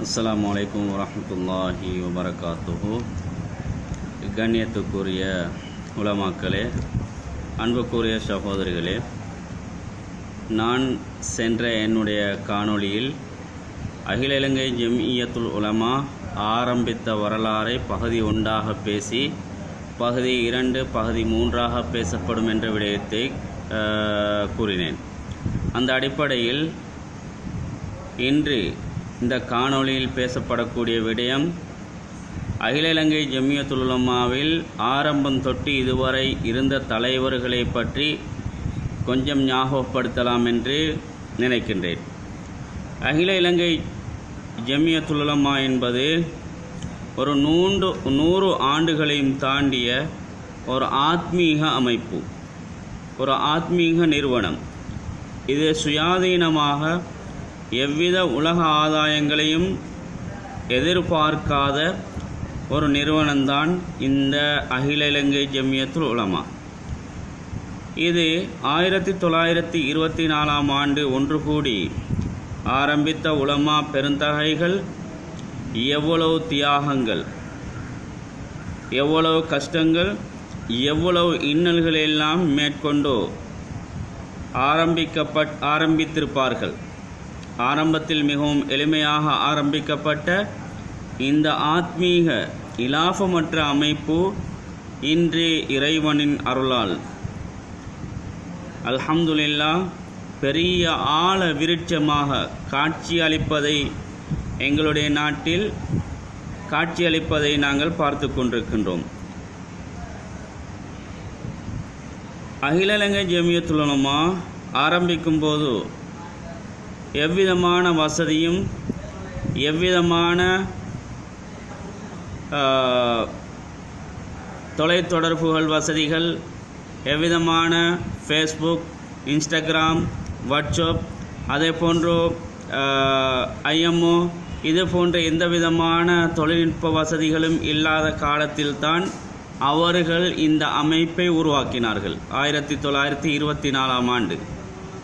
அஸ்லாம் அலைக்கும் வரமத்துல்லாஹி வபரகாத்துஹு. கண்ணியத்துக்குரிய உலமாக்களே அன்புக்குரிய சகோதரிகளே நான் சென்ற என்னுடைய காணொளியில் அகில இலங்கை ஜம்இயத்துல் உலமா ஆரம்பித்த வரலாறை பகுதி ஒன்றாக பேசி பகுதி இரண்டு பகுதி மூன்றாக பேசப்படும் என்ற விடயத்தை கூறினேன். அந்த அடிப்படையில் இன்று இந்த காணொளியில் பேசப்படக்கூடிய விடயம் அகில இலங்கை ஜம்மியத்துல் ஆரம்பம் தொட்டு இதுவரை இருந்த தலைவர்களை பற்றி கொஞ்சம் ஞாபகப்படுத்தலாம் என்று நினைக்கின்றேன். அகில இலங்கை ஜம்மியத்துல் என்பது ஒரு நூண்டு நூறு ஆண்டுகளையும் தாண்டிய ஒரு ஆத்மீக அமைப்பு ஒரு ஆத்மீக நிறுவனம். இது சுயாதீனமாக எவ்வித உலக ஆதாயங்களையும் எதிர்பார்க்காத ஒரு நிறுவனம்தான் இந்த அகில இலங்கை ஜம்யத்துல் உலமா. இது ஆயிரத்தி தொள்ளாயிரத்தி இருபத்தி நாலாம் ஆண்டு ஒன்று கூடி ஆரம்பித்த உலமா பெருந்தகைகள் எவ்வளவு தியாகங்கள் எவ்வளவு கஷ்டங்கள் எவ்வளவு இன்னல்களெல்லாம் மேற்கொண்டு மேற்கொண்டோ ஆரம்பிக்கப்பட் ஆரம்பித்திருப்பார்கள். ஆரம்பத்தில் மிகவும் எளிமையாக ஆரம்பிக்கப்பட்ட இந்த ஆத்மீக இலாபமற்ற அமைப்பு இன்று இறைவனின் அருளால். அல்ஹம்துலில்லா பெரிய ஆழ விருட்சமாக காட்சியளிப்பதை எங்களுடைய நாட்டில் காட்சியளிப்பதை நாங்கள் பார்த்து கொண்டிருக்கின்றோம். அகில இலங்கை ஜமியத்துல் எவ்விதமான வசதியும் எவ்விதமான தொலைத்தொடர்புகள் வசதிகள் எவ்விதமான ஃபேஸ்புக் இன்ஸ்டாகிராம் வாட்ஸ்அப் அதே போன்று ஐஎம்ஓ இது போன்ற எந்த விதமான தொழில்நுட்ப வசதிகளும் இல்லாத காலத்தில்தான் அவர்கள் இந்த அமைப்பை உருவாக்கினார்கள். ஆயிரத்தி தொள்ளாயிரத்தி இருபத்தி நாலாம் ஆண்டு.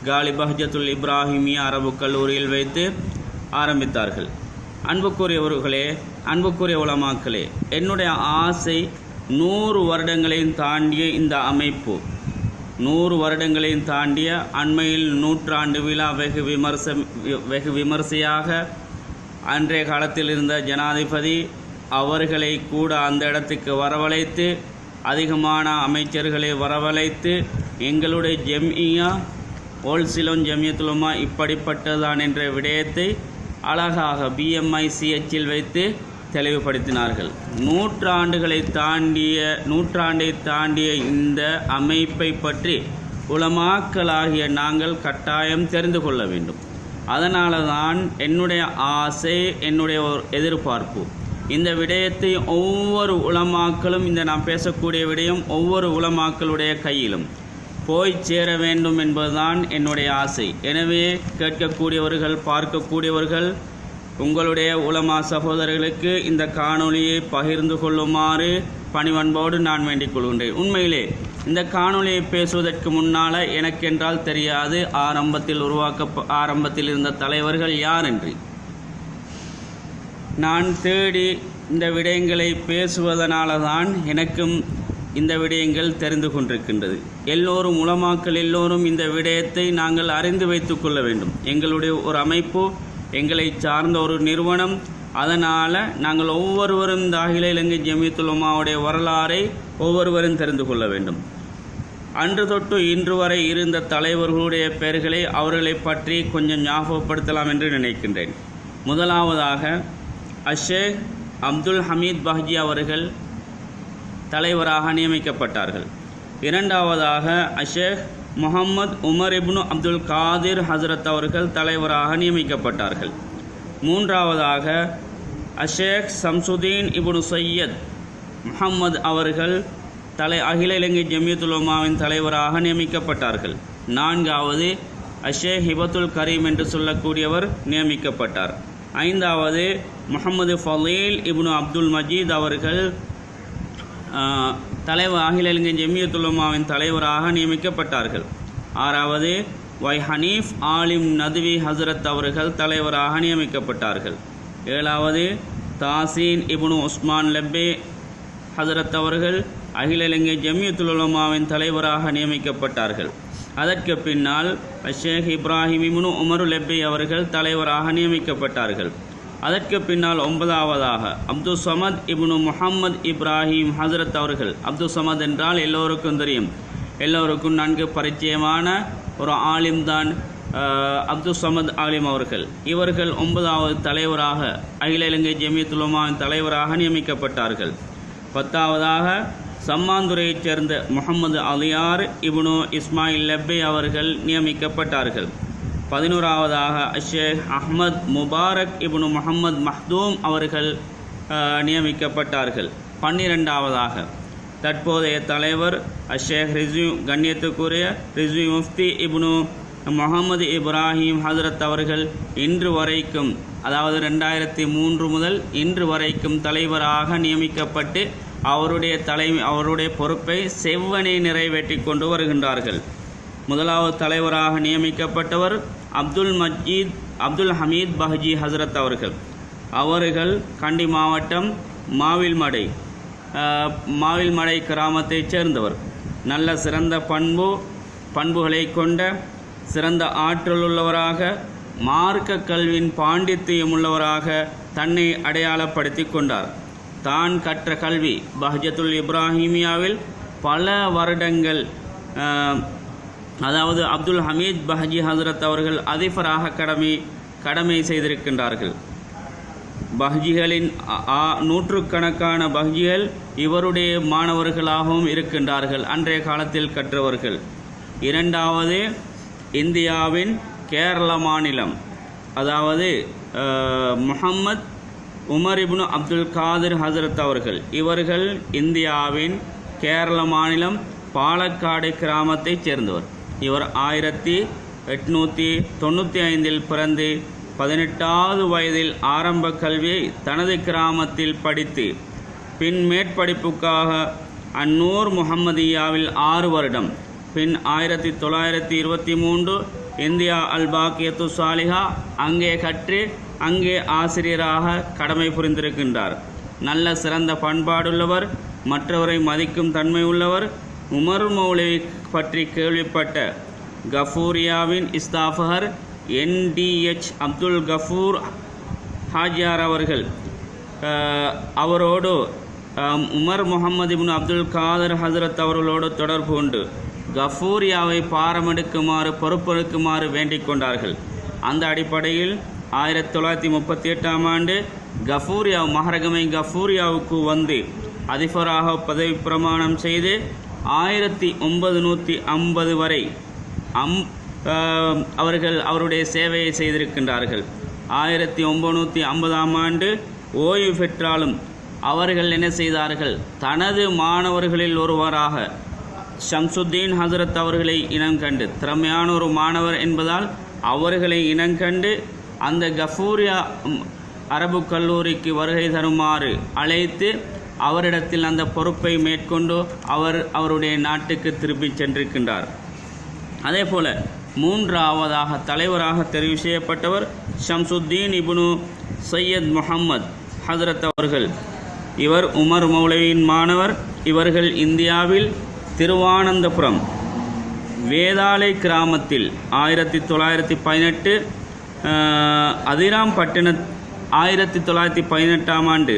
காலி பஹஜத்துல் இப்ராஹிமிய அரபு கல்லூரியில் வைத்து ஆரம்பித்தார்கள். அன்புக்குரியவர்களே அன்புக்குரிய உலமாக்களே என்னுடைய ஆசை நூறு வருடங்களையும் தாண்டிய இந்த அமைப்பு. நூறு வருடங்களையும் தாண்டிய அண்மையில் நூற்றாண்டு விழா வெகு விமர்சம் வெகு விமர்சையாக அன்றைய காலத்தில் இருந்த ஜனாதிபதி அவர்களை கூட அந்த இடத்துக்கு வரவழைத்து அதிகமான அமைச்சர்களை வரவழைத்து எங்களுடைய ஜெம்இயா ஓல்சிலோன் ஜமியத்துலமா இப்படிப்பட்டதுதான் என்ற விடயத்தை அழகாக பிஎம்ஐ சிஹெச்சில் வைத்து தெளிவுபடுத்தினார்கள். நூற்றாண்டுகளை தாண்டிய நூற்றாண்டை தாண்டிய இந்த அமைப்பை பற்றி உலமாக்களாகிய நாங்கள் கட்டாயம் தெரிந்து கொள்ள வேண்டும். அதனால தான் என்னுடைய ஆசை என்னுடைய ஒரு எதிர்பார்ப்பு. இந்த விடயத்தை ஒவ்வொரு உளமாக்களும் இந்த நான் பேசக்கூடிய விடயம் ஒவ்வொரு உலமாக்களுடைய கையிலும். போய் சேர வேண்டும் என்பதுதான் என்னுடைய ஆசை. எனவே கேட்கக்கூடியவர்கள் பார்க்கக்கூடியவர்கள் உங்களுடைய உலமா சகோதரர்களுக்கு இந்த காணொளியை பகிர்ந்து கொள்ளுமாறு பணிவன்போடு நான் வேண்டிக் கொள்கின்றேன். உண்மையிலே இந்த காணொளியை பேசுவதற்கு முன்னால் எனக்கென்றால் தெரியாது ஆரம்பத்தில் உருவாக்க ஆரம்பத்தில் இருந்த தலைவர்கள் யார் என்று நான் தேடி இந்த விடயங்களை பேசுவதனால தான் எனக்கும் இந்த விடயங்கள் தெரிந்து கொண்டிருக்கின்றது. எல்லோரும் உலமாக்கள் எல்லோரும் இந்த விடயத்தை நாங்கள் அறிந்து வைத்துக் கொள்ள வேண்டும். எங்களுடைய ஒரு அமைப்பு எங்களை சார்ந்த ஒரு நிறுவனம் அதனால் நாங்கள் ஒவ்வொருவரும் இந்த அகில இலங்கை ஜமியத்துலமாவுடைய வரலாறை ஒவ்வொருவரும் தெரிந்து கொள்ள வேண்டும். அன்று தொட்டு இன்று வரை இருந்த தலைவர்களுடைய பெயர்களை அவர்களை பற்றி கொஞ்சம் ஞாபகப்படுத்தலாம் என்று நினைக்கின்றேன். முதலாவதாக அஷேக் அப்துல் ஹமீத் பஹ்ஜி அவர்கள் தலைவராக நியமிக்கப்பட்டார்கள். இரண்டாவதாக அஷேக் முகமது உமர் இப்னு அப்துல் காதிர் ஹசரத் அவர்கள் தலைவராக நியமிக்கப்பட்டார்கள். மூன்றாவதாக அஷேக் சம்சுதீன் இப்னு சையத் முகம்மது அவர்கள் தலை அகில இலங்கை ஜமியத்துலமாவின் தலைவராக நியமிக்கப்பட்டார்கள். நான்காவது அஷேக் ஹிபத்துல் கரீம் என்று சொல்லக்கூடியவர் நியமிக்கப்பட்டார். ஐந்தாவது முகமது ஃபலீல் இப்னு அப்துல் மஜீத் அவர்கள் தலைவர் அகில இலங்கை ஜமியத்துலமாவின் தலைவராக நியமிக்கப்பட்டார்கள். ஆறாவது வை ஹனீஃப் ஆலிம் நதுவி ஹசரத் அவர்கள் தலைவராக நியமிக்கப்பட்டார்கள். ஏழாவது தாசீன் இப்னு உஸ்மான் லெப்பே ஹசரத் அவர்கள் அகில இலங்கை ஜமியத்துல் உலமாவின் தலைவராக நியமிக்கப்பட்டார்கள். அதற்கு பின்னால் ஷேக் இப்ராஹிம் இப்னு உமரு லெப்பே அவர்கள் தலைவராக நியமிக்கப்பட்டார்கள். அதற்கு பின்னால் ஒன்பதாவதாக அப்துல் சமத் இப்னு முஹம்மது இப்ராஹிம் ஹசரத் அவர்கள். அப்துல் சமத் என்றால் எல்லோருக்கும் தெரியும். எல்லோருக்கும் நன்கு பரிச்சயமான ஒரு ஆலிம் தான் அப்துல் சமத் ஆலிம் அவர்கள். இவர்கள் ஒன்பதாவது தலைவராக அகில இலங்கை ஜமியத்துலமாவின் தலைவராக நியமிக்கப்பட்டார்கள். பத்தாவதாக சம்மாந்துறையைச் சேர்ந்த முகமது அலியார் இப்னு இஸ்மாயில் லெப்பே அவர்கள் நியமிக்கப்பட்டார்கள். பதினோராவதாக அஷேக் அஹ்மத் முபாரக் இப்னு முகமது மஹ்தூம் அவர்கள் நியமிக்கப்பட்டார்கள். பன்னிரெண்டாவதாக தற்போதைய தலைவர் அஷேக் ரிஸ்வி கண்ணியத்துக்குரிய ரிஸ்வி முஃப்தி இப்னு முகமது இப்ராஹிம் ஹசரத் அவர்கள் இன்று வரைக்கும் அதாவது ரெண்டாயிரத்தி மூன்று முதல் இன்று வரைக்கும் தலைவராக நியமிக்கப்பட்டு அவருடைய தலைமை அவருடைய பொறுப்பை செவ்வனை நிறைவேற்றி கொண்டு வருகின்றார்கள். முதலாவது தலைவராக நியமிக்கப்பட்டவர் அப்துல் மஜீத் அப்துல் ஹமீத் பஹ்ஜி ஹசரத் அவர்கள். அவர்கள் கண்டி மாவட்டம் மாவில்மடை மாவில்மடை கிராமத்தைச் சேர்ந்தவர். நல்ல சிறந்த பண்பு பண்புகளை கொண்ட சிறந்த ஆற்றல் உள்ளவராக மார்க்க கல்வியின் பாண்டித்தியம் உள்ளவராக தன்னை அடையாளப்படுத்தி கொண்டார். தான் கற்ற கல்வி பஹ்ஜத்துல் இப்ராஹிமியாவில் பல வருடங்கள் அதாவது அப்துல் ஹமீத் பஹஜி ஹசரத் அவர்கள் அதிபராக கடமை கடமை செய்திருக்கின்றார்கள். பஹ்ஜிகளின் நூற்றுக்கணக்கான பஹ்ஜிகள் இவருடைய மாணவர்களாகவும் இருக்கின்றார்கள். அன்றைய காலத்தில் கற்றவர்கள். இரண்டாவது இந்தியாவின் கேரள மாநிலம். அதாவது முஹம்மத் உமர் இப்னு அப்துல் காதிர் ஹசரத் அவர்கள். இவர்கள் இந்தியாவின் கேரள மாநிலம் பாலக்காடு கிராமத்தைச் சேர்ந்தவர். இவர் ஆயிரத்தி எட்நூற்றி தொண்ணூற்றி ஐந்தில் பிறந்து பதினெட்டாவது வயதில் ஆரம்ப கல்வியை தனது கிராமத்தில் படித்து பின் மேற்படிப்புக்காக அந்நூர் முகம்மதியாவில் ஆறு வருடம் பின் ஆயிரத்தி தொள்ளாயிரத்தி இருபத்தி மூன்று இந்தியா அல் பாக்கியத்து சாலிஹா அங்கே கற்று அங்கே ஆசிரியராக கடமை புரிந்திருக்கின்றார். நல்ல சிறந்த பண்பாடுள்ளவர் மற்றவரை மதிக்கும் தன்மை உள்ளவர் உமர் மௌலவி பற்றி கேள்விப்பட்ட கஃபூரியாவின் இஸ்தாஃபர் என்டிஎச் அப்துல் கஃபூர் ஹாஜியார் அவர்கள் அவரோடு உமர் முகமது இப்னு அப்துல் காதர் ஹசரத் அவர்களோடு தொடர்பு கொண்டு கஃபூரியாவை பாரமெடுக்குமாறு பொறுப்பெடுக்குமாறு வேண்டிக் கொண்டார்கள். அந்த அடிப்படையில் ஆயிரத்தி தொள்ளாயிரத்தி முப்பத்தி எட்டாம் ஆண்டு கஃபூரியா மகரகமை கஃபூரியாவுக்கு வந்து அதிபராக பதவி பிரமாணம் செய்து ஆயிரத்தி ஒன்பது நூற்றி ஐம்பது வரை அம் அவர்கள் அவருடைய சேவையை செய்திருக்கின்றார்கள். ஆயிரத்தி ஒம்பநூற்றி ஐம்பதாம் ஆண்டு ஓய்வு பெற்றாலும் அவர்கள் என்ன செய்தார்கள்? தனது மாணவர்களில் ஒருவராக ஷம்சுத்தீன் ஹசரத் அவர்களை இனம் கண்டு திறமையான ஒரு மாணவர் என்பதால் அவர்களை இனங்கண்டு அந்த கஃபூரியா அரபு கல்லூரிக்கு வருகை தருமாறு அழைத்து அவரிடத்தில் அந்த பொறுப்பை மேற்கொண்டு அவர் அவருடைய நாட்டுக்கு திரும்பி சென்றிருக்கின்றார். அதே போல மூன்றாவதாக தலைவராக தெரிவு செய்யப்பட்டவர் ஷம்சுத்தீன் இபுனு சையத் முஹம்மத் ஹசரத் அவர்கள். இவர் உமர் மௌலவியின் மாணவர். இவர்கள் இந்தியாவில் திருவானந்தபுரம் வேதாளை கிராமத்தில் ஆயிரத்தி தொள்ளாயிரத்தி பதினெட்டு அதிராம்பட்டின ஆயிரத்தி தொள்ளாயிரத்தி பதினெட்டாம் ஆண்டு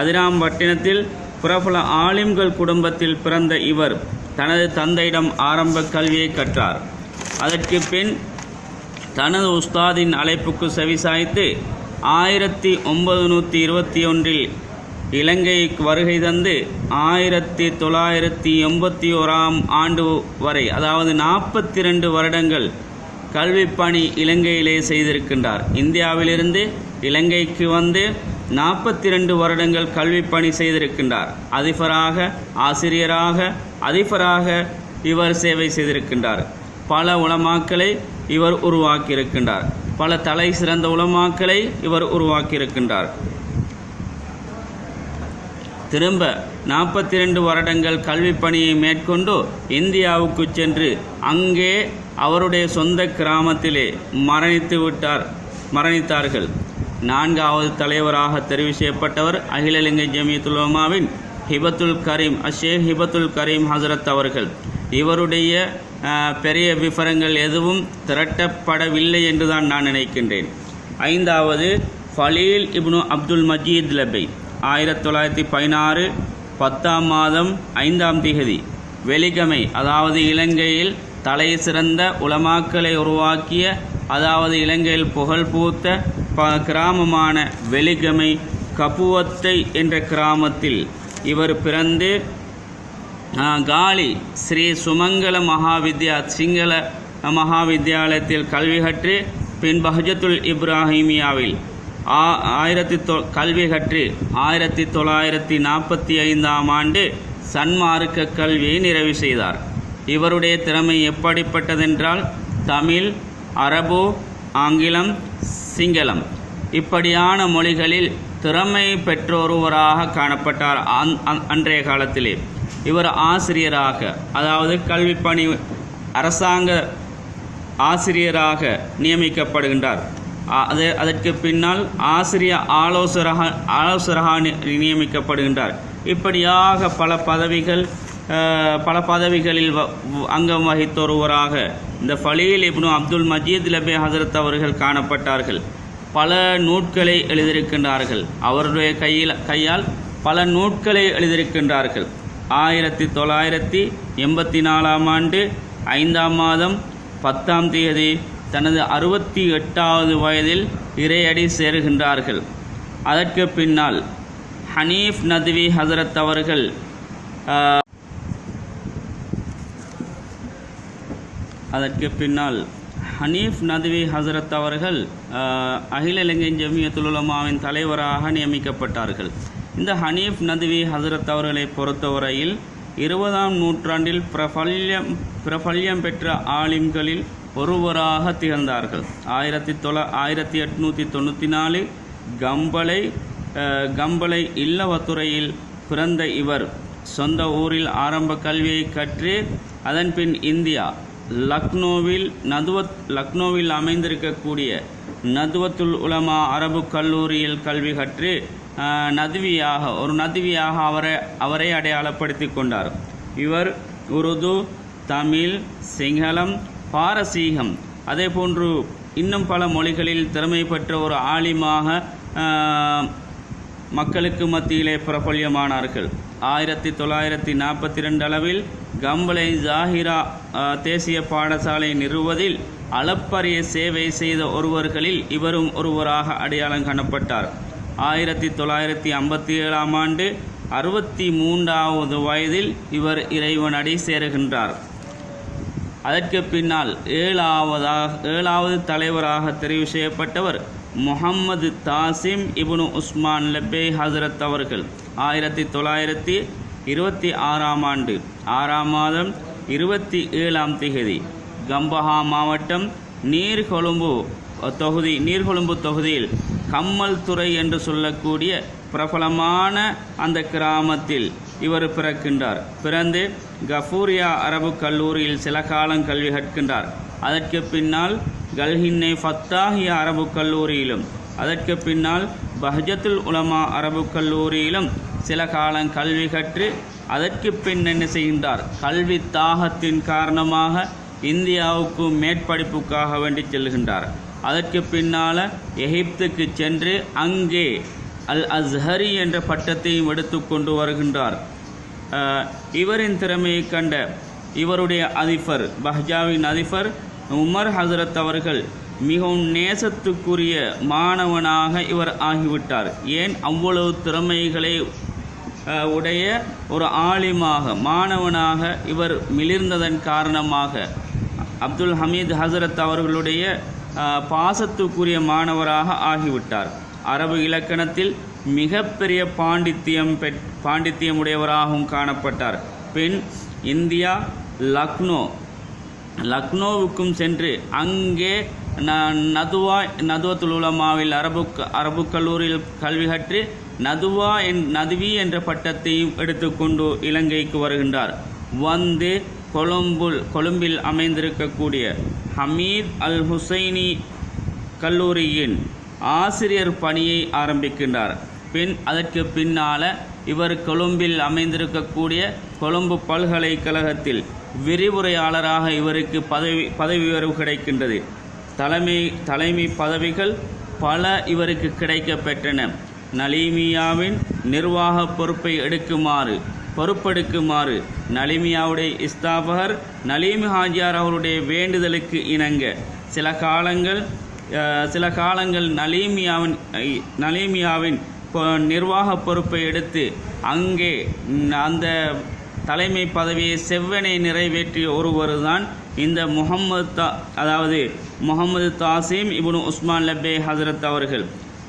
அதிராம்பட்டினத்தில் பிரபல ஆலிம்கள் குடும்பத்தில் பிறந்த இவர் தனது தந்தையிடம் ஆரம்ப கல்வியை கற்றார். அதற்கு பின் தனது உஸ்தாதின் அழைப்புக்கு செவிசாய்த்து ஆயிரத்தி ஒன்பது நூற்றி இருபத்தி ஒன்றில் இலங்கைக்கு வருகை தந்து ஆயிரத்தி தொள்ளாயிரத்தி எண்பத்தி ஓராம் ஆண்டு வரை அதாவது நாற்பத்தி ரெண்டு வருடங்கள் கல்விப்பணி இலங்கையிலே செய்திருக்கின்றார். இந்தியாவிலிருந்து இலங்கைக்கு வந்து நாற்பத்தி ரெண்டு வருடங்கள் கல்வி பணி செய்திருக்கின்றார். அதிபராக ஆசிரியராக அதிபராக இவர் சேவை செய்திருக்கின்றார். பல உளமாக்களை இவர் உருவாக்கியிருக்கின்றார். பல தலை சிறந்த உளமாக்களை இவர் உருவாக்கியிருக்கின்றார். திரும்ப நாற்பத்தி ரெண்டு வருடங்கள் கல்வி பணியை மேற்கொண்டு இந்தியாவுக்கு சென்று அங்கே அவருடைய சொந்த கிராமத்திலே மரணித்து விட்டார் மரணித்தார்கள். நான்காவது தலைவராக தெரிவு செய்யப்பட்டவர் அகில இலங்கை ஜமியத்துலமாவின் ஹிபத்துல் கரீம் அஷேக் ஹிபத்துல் கரீம் ஹசரத் அவர்கள். இவருடைய பெரிய விவரங்கள் எதுவும் திரட்டப்படவில்லை என்றுதான் நான் நினைக்கின்றேன். ஐந்தாவது ஃபலீல் இப்னு அப்துல் மஜீத் லபை ஆயிரத்தி தொள்ளாயிரத்தி பதினாறு பத்தாம் மாதம் ஐந்தாம் திகதி வெலிகமை அதாவது இலங்கையில் தலை சிறந்த உலமாக்களை உருவாக்கிய அதாவது இலங்கையில் புகழ் பூத்த ப கிராமமான வெலிகமை கபுவத்தை என்ற கிராமத்தில் இவர் பிறந்து காலி ஸ்ரீ சுமங்கல மகாவித்யா சிங்கள மகாவித்யாலயத்தில் கல்வி கற்று பின் பஹஜத்துல் இப்ராஹிமியாவில் ஆ ஆயிரத்தி தொ கல்வி கற்று ஆயிரத்தி தொள்ளாயிரத்தி நாற்பத்தி ஐந்தாம் ஆண்டு சன்மார்க்க கல்வியை நிறைவு செய்தார். இவருடைய திறமை எப்படிப்பட்டதென்றால் தமிழ் அரபு ஆங்கிலம் சிங்களம். இப்படியான மொழிகளில் திறமை பெற்றொருவராக காணப்பட்டார் அந்- அந்- அன்றைய காலத்திலே. இவர் ஆசிரியராக அதாவது கல்வி பணி அரசாங்க ஆசிரியராக நியமிக்கப்படுகின்றார். அது அதற்கு பின்னால் ஆசிரிய ஆலோசகராக ஆலோசகராக நியமிக்கப்படுகின்றார். இப்படியாக பல பதவிகள் பல பதவிகளில் வ- அங்கம் வகித்த ஒருவராக இந்த ஃபலீல் இப்னு அப்துல் மஜீத் லபே ஹசரத் அவர்கள் காணப்பட்டார்கள். பல நூட்களை எழுதியிருக்கின்றார்கள். அவருடைய கையில் கையால் பல நூட்களை எழுதியிருக்கின்றார்கள். ஆயிரத்தி தொள்ளாயிரத்தி எண்பத்தி நாலாம் ஆண்டு ஐந்தாம் மாதம் பத்தாம் தேதி தனது அறுபத்தி எட்டாவது வயதில் இறையடி சேருகின்றார்கள். அதற்கு பின்னால் ஹனீஃப் நதுவி ஹசரத் அவர்கள் அதற்கு பின்னால் ஹனீஃப் நதுவி ஹசரத் அவர்கள் அகில இலங்கை ஜமியத்துலுலமாவின் தலைவராக நியமிக்கப்பட்டார்கள். இந்த ஹனீஃப் நதுவி ஹசரத் அவர்களை பொறுத்தவரையில் இருபதாம் நூற்றாண்டில் பிரபல்யம் பிரபல்யம் பெற்ற ஆலிம்களில் ஒருவராக திகழ்ந்தார்கள். ஆயிரத்தி தொள்ள ஆயிரத்தி எட்நூற்றி தொண்ணூற்றி நாலு கம்பளை கம்பளை இல்லவத்துறையில் பிறந்த இவர். சொந்த ஊரில் ஆரம்ப கல்வியை கற்று அதன்பின் இந்தியா. லக்னோவில் நதுவத் லக்னோவில் அமைந்திருக்கக்கூடிய நதுவத்துல் உலமா அரபு கல்லூரியில் கல்வி கற்று நதுவியாக ஒரு நதுவியாக அவரை அவரை அடையாளப்படுத்தி கொண்டார். இவர் உருது தமிழ் சிங்களம் பாரசீகம் அதே போன்று இன்னும் பல மொழிகளில் திறமை பெற்ற ஒரு ஆலிமாக மக்களுக்கு மத்தியிலே பிரபல்யமானார்கள். ஆயிரத்தி தொள்ளாயிரத்தி நாற்பத்தி ரெண்டு அளவில் கம்பளை ஜாஹிரா தேசிய பாடசாலை நிறுவதில் அளப்பரிய சேவை செய்த ஒருவர்களில் இவரும் ஒருவராக அடையாளம் காணப்பட்டார். ஆயிரத்தி தொள்ளாயிரத்தி ஐம்பத்தி ஏழாம் ஆண்டு அறுபத்தி மூன்றாவது வயதில் இவர் இறைவனடி சேருகின்றார். அதற்கு பின்னால் ஏழாவதாக ஏழாவது தலைவராக தெரிவு செய்யப்பட்டவர் முகம்மது தாசிம் இப்னு உஸ்மான் லெப்பே ஹசரத் அவர்கள். ஆயிரத்தி தொள்ளாயிரத்தி இருபத்தி ஆறாம் ஆண்டு ஆறாம் மாதம் இருபத்தி ஏழாம் திகதி கம்பஹா மாவட்டம் நீர்கொழும்பு தொகுதி நீர்கொழும்பு தொகுதியில் கம்மல் துறை என்று சொல்லக்கூடிய பிரபலமான அந்த கிராமத்தில் இவர் பிறக்கின்றார். பிறந்து கஃபூரியா அரபு கல்லூரியில் சில காலம் கல்வி கற்கின்றார். அதற்கு பின்னால் கல்ஹின்னை ஃபத்தாகிய அரபு கல்லூரியிலும் அதற்கு பின்னால் பஹஜத்துல் உலமா அரபு கல்லூரியிலும் சில காலம் கல்வி கற்று அதற்கு பின் என்ன செய்கின்றார்? கல்வி தாகத்தின் காரணமாக இந்தியாவுக்கு மேற்படிப்புக்காக வேண்டி செல்கின்றார். அதற்கு பின்னால் எகிப்துக்கு சென்று அங்கே அல் அஸ்ஹரி என்ற பட்டத்தையும் எடுத்துக்கொண்டு வருகின்றார். இவரின் திறமையை கண்ட இவருடைய அதிபர் பஹ்ஜாவின் அதிபர் உமர் ஹசரத் அவர்கள் மிகவும் நேசத்துக்குரிய மாணவனாக இவர் ஆகிவிட்டார். ஏன்? அவ்வளவு திறமைகளை உடைய ஒரு ஆலிமாக மாணவனாக இவர் மிளிர்ந்ததன் காரணமாக அப்துல் ஹமீத் ஹசரத் அவர்களுடைய பாசத்துக்குரிய மாணவராக ஆகிவிட்டார். அரபு இலக்கணத்தில் மிகப்பெரிய பாண்டித்தியம் பெ பாண்டித்தியம் உடையவராகவும் காணப்பட்டார். பின் இந்தியா லக்னோ லக்னோவுக்கும் சென்று அங்கே ந- நதுவா நதுவத்துல் உலமாவில் அரபு அரபு கல்லூரியில் கல்வி கற்று நதுவா என் நதுவி என்ற பட்டத்தையும் எடுத்துக்கொண்டு இலங்கைக்கு வருகின்றார். வந்து கொழும்புல் கொழும்பில் அமைந்திருக்கக்கூடிய ஹமீத் அல் ஹுசைனி கல்லூரியின் ஆசிரியர் பணியை ஆரம்பிக்கின்றார். பின் அதற்கு பின்னால் இவர் கொழும்பில் அமைந்திருக்கக்கூடிய கொழும்பு பல்கலைக்கழகத்தில் விரிவுரையாளராக இவருக்கு பதவி பதவி உயர்வு கிடைக்கின்றது. தலைமை தலைமை பதவிகள் பல இவருக்கு கிடைக்க பெற்றன நலீமியாவின் நிர்வாக பொறுப்பை எடுக்குமாறு பொறுப்பெடுக்குமாறு நலிமியாவுடைய இஸ்தாபகர் நலீம் ஹாஜியார் அவருடைய வேண்டுதலுக்கு இணங்க சில காலங்கள் சில காலங்கள் நலீமியாவின் நலீமியாவின் நிர்வாக பொறுப்பை எடுத்து அங்கே அந்த தலைமை பதவியை செவ்வனை நிறைவேற்றிய ஒருவர்தான் இந்த முகம்மது தா அதாவது முகமது தாசிம் இபுனு உஸ்மான் லப்பே ஹசரத் அவர்கள்.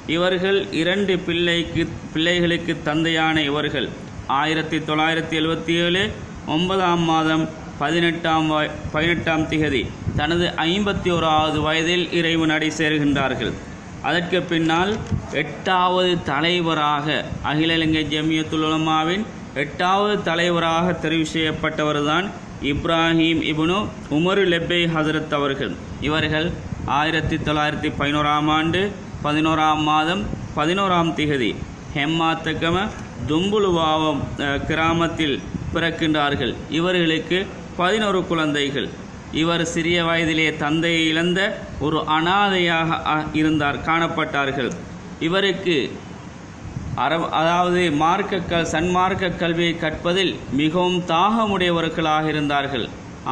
இவர்கள் இரண்டு பிள்ளைக்கு பிள்ளைகளுக்கு தந்தையான இவர்கள். ஆயிரத்தி தொள்ளாயிரத்தி எழுபத்தி ஏழு ஒன்பதாம் மாதம் பதினெட்டாம் வய பதினெட்டாம் திகதி தனது ஐம்பத்தி ஓராவது வயதில் இறைவு நடை சேர்கின்றார்கள். அதற்கு பின்னால் எட்டாவது தலைவராக அகில இலங்கை ஜமியத்துல் எட்டாவது தலைவராக தெரிவு செய்யப்பட்டவர்தான் இப்ராஹிம் இபுனு உமரு லெப்பே ஹசரத் அவர்கள். இவர்கள் ஆயிரத்தி தொள்ளாயிரத்தி பதினோராம் ஆண்டு பதினோராம் மாதம் பதினோராம் திகதி ஹெம்மாத்தகம தும்புலுவாவம் கிராமத்தில் பிறக்கின்றார்கள். இவர்களுக்கு பதினோரு குழந்தைகள். இவர் சிறிய வயதிலே தந்தையை இழந்த ஒரு அனாதையாக அ- இருந்தார் காணப்பட்டார்கள். இவருக்கு அற அதாவது மார்க்க க சன்மார்க்க கல்வியை கற்பதில் மிகவும் தாகமுடையவர்களாக இருந்தார்கள்.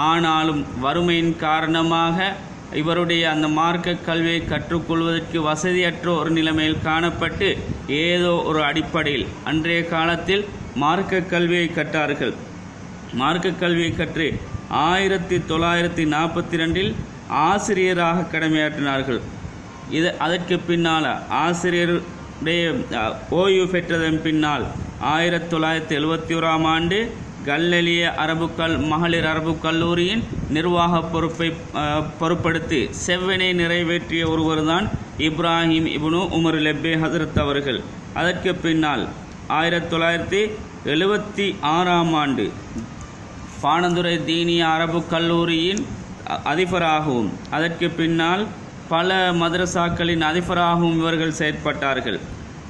ஆனாலும் வறுமையின் காரணமாக இவருடைய அந்த மார்க்க கல்வியை கற்றுக்கொள்வதற்கு வசதியற்ற ஒரு நிலைமையில் காணப்பட்டு ஏதோ ஒரு அடிப்படையில் அன்றைய காலத்தில் மார்க்க கல்வியை கற்றார்கள். மார்க்க கல்வியை கற்று ஆயிரத்தி தொள்ளாயிரத்தி நாற்பத்தி ரெண்டில் ஆசிரியராக கடமையாற்றினார்கள். இது அதற்கு பின்னால் ஆசிரியர் அப்படியே ஓய்வு பெற்றதன் பின்னால் ஆயிரத்தி தொள்ளாயிரத்தி எழுபத்தி ஓராம் ஆண்டு கல்லெலிய அரபு கல் மகளிர் அரபு கல்லூரியின் நிர்வாக பொறுப்பை பொறுப்படுத்தி செவ்வனை நிறைவேற்றிய ஒருவர்தான் இப்ராஹிம் இப்னு உமர் லெப்பே ஹசரத் அவர்கள். அதற்கு பின்னால் ஆயிரத்தி தொள்ளாயிரத்தி எழுபத்தி ஆறாம் ஆண்டு பானந்துரை தீனிய அரபு கல்லூரியின் அ- அதிபராகவும் அதற்கு பின்னால் பல மதரசாக்களின் அதிபராகவும் இவர்கள் செயற்பட்டார்கள்.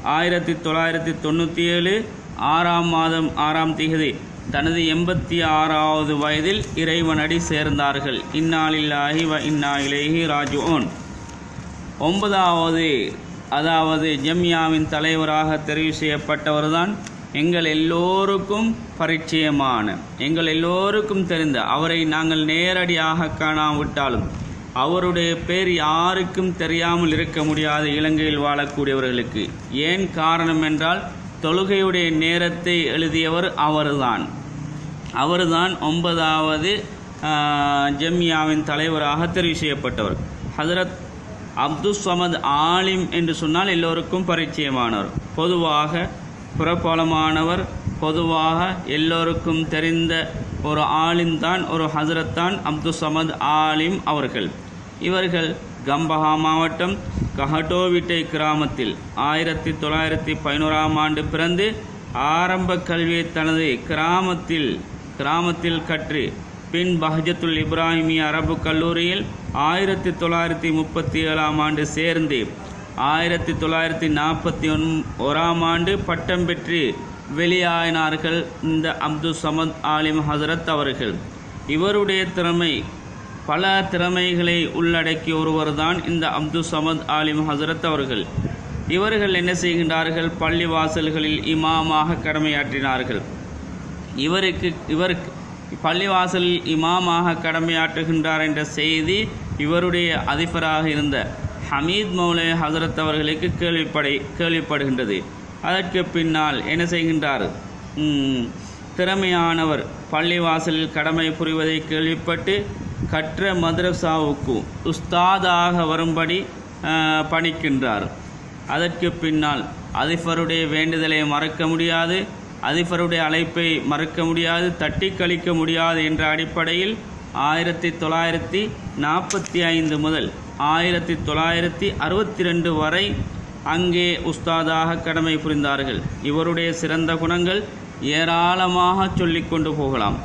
ஆயிரத்தி தொள்ளாயிரத்தி தொண்ணூற்றி ஏழு ஆறாம் மாதம் ஆறாம் திகதி தனது எண்பத்தி ஆறாவது வயதில் இறைவனடி சேர்ந்தார்கள். இந்நாளில்லாஹி வ இன்னா இலேஹி ராஜுவோன் ஒன்பதாவது அதாவது ஜம்யாவின் தலைவராக தெரிவு செய்யப்பட்டவர்தான் எங்கள் எல்லோருக்கும் பரிச்சயமான எங்கள் எல்லோருக்கும் தெரிந்த அவரை நாங்கள் நேரடியாக காணாவிட்டாலும் அவருடைய பேர் யாருக்கும் தெரியாமல் இருக்க முடியாத இலங்கையில் வாழக்கூடியவர்களுக்கு. ஏன் காரணம் என்றால் தொழுகையுடைய நேரத்தை எழுதியவர் அவர்தான். அவர்தான் ஒன்பதாவது ஜெம்யாவின் ஜம்யாவின் தலைவராக தெரிவு செய்யப்பட்டவர். ஹசரத் அப்துல் சமத் ஆலிம் என்று சொன்னால் எல்லோருக்கும் பரிச்சயமானவர். பொதுவாக புறப்பலமானவர் பொதுவாக எல்லோருக்கும் தெரிந்த ஒரு ஆலிம் தான் ஒரு ஹசரத்தான் அப்துல் சமத் ஆலிம் அவர்கள். இவர்கள் கம்பஹா மாவட்டம் கஹட்டோவிட்டை கிராமத்தில் ஆயிரத்தி தொள்ளாயிரத்தி பதினோராம் ஆண்டு பிறந்து ஆரம்ப கல்வியை தனது கிராமத்தில் கிராமத்தில் கற்று பின் பஹஜத்துல் இப்ராஹிமி அரபு கல்லூரியில் ஆயிரத்தி தொள்ளாயிரத்தி முப்பத்தி ஏழாம் ஆண்டு சேர்ந்து ஆயிரத்தி தொள்ளாயிரத்தி நாற்பத்தி ஒன் ஓராம் ஆண்டு பட்டம் பெற்று வெளியாயினார்கள் இந்த அப்துல் சமத் ஆலிம் ஹசரத் அவர்கள். இவருடைய திறமை பல திறமைகளை உள்ளடக்கிய ஒருவர்தான் இந்த அப்துல் சமத் ஆலிம் ஹசரத் அவர்கள். இவர்கள் என்ன செய்கின்றார்கள்? பள்ளி வாசல்களில் இமாமாக கடமையாற்றினார்கள். இவருக்கு இவர் பள்ளிவாசலில் இமாமாக கடமையாற்றுகின்றார் என்ற செய்தி இவருடைய அதிபராக இருந்த ஹமீத் மௌலே ஹசரத் அவர்களுக்கு கேள்விப்படை கேள்விப்படுகின்றது. அதற்கு பின்னால் என்ன செய்கின்றார்? திறமையானவர். பள்ளிவாசலில் கடமை புரிவதை கேள்விப்பட்டு கற்ற மதரசாவுக்கு உஸ்தாதாக வரும்படி பணிக்கின்றார். அதற்கு பின்னால் அதிபருடைய வேண்டுதலை மறக்க முடியாது அதிபருடைய அழைப்பை மறக்க முடியாது தட்டி கழிக்க முடியாது என்ற அடிப்படையில் ஆயிரத்தி தொள்ளாயிரத்தி நாற்பத்தி ஐந்து முதல் ஆயிரத்தி தொள்ளாயிரத்தி அறுபத்தி ரெண்டு வரை அங்கே உஸ்தாதாக கடமை புரிந்தார்கள். இவருடைய சிறந்த குணங்கள் ஏராளமாக சொல்லிக்கொண்டு போகலாம்.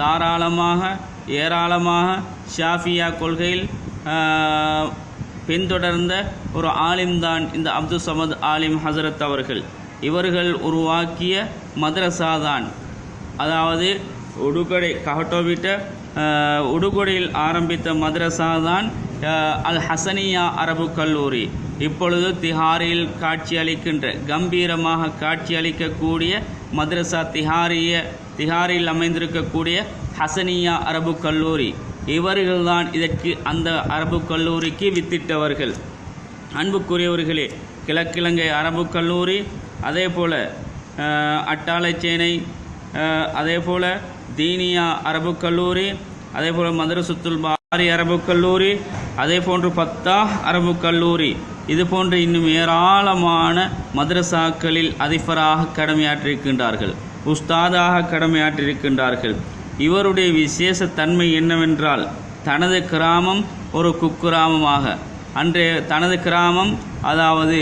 தாராளமாக ஏராளமாக ஷாஃபியா கொள்கையில் பின்தொடர்ந்த ஒரு ஆலிம்தான் இந்த அப்துல் சமத் ஆலிம் ஹசரத் அவர்கள். இவர்கள் உருவாக்கிய மதரசா தான் அதாவது உடுகொடை கஹட்டோவிட்ட உடுகொடையில் ஆரம்பித்த மதரசா தான் அல் ஹசனியா அரபு கல்லூரி. இப்பொழுது திஹாரியில் காட்சியளிக்கின்ற கம்பீரமாக காட்சியளிக்கக்கூடிய மதரசா திஹாரிய திஹாரில் அமைந்திருக்கக்கூடிய ஹசனியா அரபு கல்லூரி. இவர்கள்தான் இதற்கு அந்த அரபு கல்லூரிக்கு வித்திட்டவர்கள். அன்புக்குரியவர்களே கிழக்கிழங்கை அரபு கல்லூரி அதே போல் அட்டாளைச்சேனை அதே போல் தீனியா அரபு கல்லூரி அதே போல் மதுரசுத்துல் பாரி அரபு கல்லூரி அதே போன்று பத்தா அரபு கல்லூரி. இது போன்ற இன்னும் ஏராளமான மதரசாக்களில் அதிபராக கடமையாற்றிருக்கின்றார்கள் உஸ்தாதாக கடமையாற்றிருக்கின்றார்கள் இவருடைய விசேஷ தன்மை என்னவென்றால் தனது கிராமம் ஒரு குக்கிராமமாக. அன்றைய தனது கிராமம் அதாவது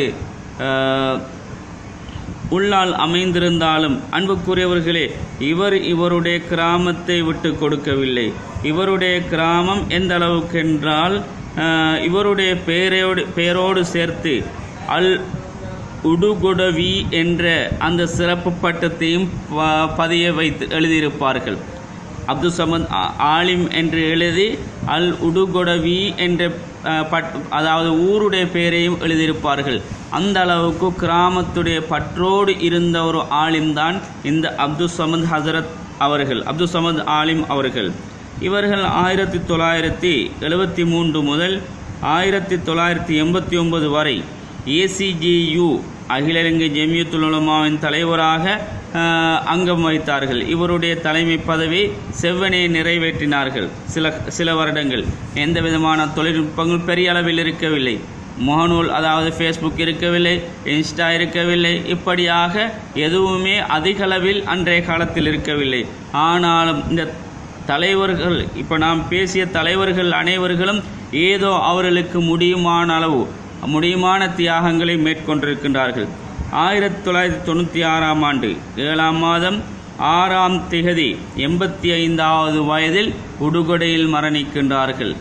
உள்ளால் அமைந்திருந்தாலும் அன்புக்குரியவர்களே இவர் இவருடைய கிராமத்தை விட்டு கொடுக்கவில்லை. இவருடைய கிராமம் எந்த அளவுக்கென்றால் இவருடைய பெயரோடு பெயரோடு சேர்த்து அல் உடுகுடவி என்ற அந்த சிறப்பு பட்டத்தையும் ப- பதிய வைத்து எழுதியிருப்பார்கள். அப்துல் சமத் ஆலிம் என்று எழுதி அல் உடுகொடவி என்ற பட் அதாவது ஊருடைய பெயரையும் எழுதியிருப்பார்கள். அந்த அளவுக்கு கிராமத்துடைய பற்றோடு இருந்த ஒரு ஆலிம் தான் இந்த அப்துல் சமத் ஹசரத் அவர்கள் அப்துல் சமத் ஆலிம் அவர்கள். இவர்கள் ஆயிரத்தி தொள்ளாயிரத்தி எழுபத்தி மூன்று முதல் ஆயிரத்தி தொள்ளாயிரத்தி எண்பத்தி ஒன்பது வரை ஏசிஜியு அகில இலங்கை ஜெமியத்துல் உலமாவின் தலைவராக அங்கம் வகித்தார்கள். இவருடைய தலைமை பதவி செவ்வனே நிறைவேற்றினார்கள். சில சில வருடங்கள். எந்த விதமான தொழில்நுட்பங்கள் பெரிய அளவில் இருக்கவில்லை. முகநூல் அதாவது ஃபேஸ்புக் இருக்கவில்லை இன்ஸ்டா இருக்கவில்லை இப்படியாக எதுவுமே அதிகளவில் அன்றைய காலத்தில் இருக்கவில்லை. ஆனாலும் இந்த தலைவர்கள் இப்போ நாம் பேசிய தலைவர்கள் அனைவர்களும் ஏதோ அவர்களுக்கு முடியுமான அளவு முடியுமான தியாகங்களை மேற்கொண்டிருக்கின்றார்கள். ஆயிரத்தி தொள்ளாயிரத்தி தொண்ணூற்றி ஆறாம் ஆண்டு ஏழாம் மாதம் ஆறாம் திகதி எண்பத்தி ஐந்தாவது வயதில் உடுகொடையில் மரணிக்கின்றார்கள்.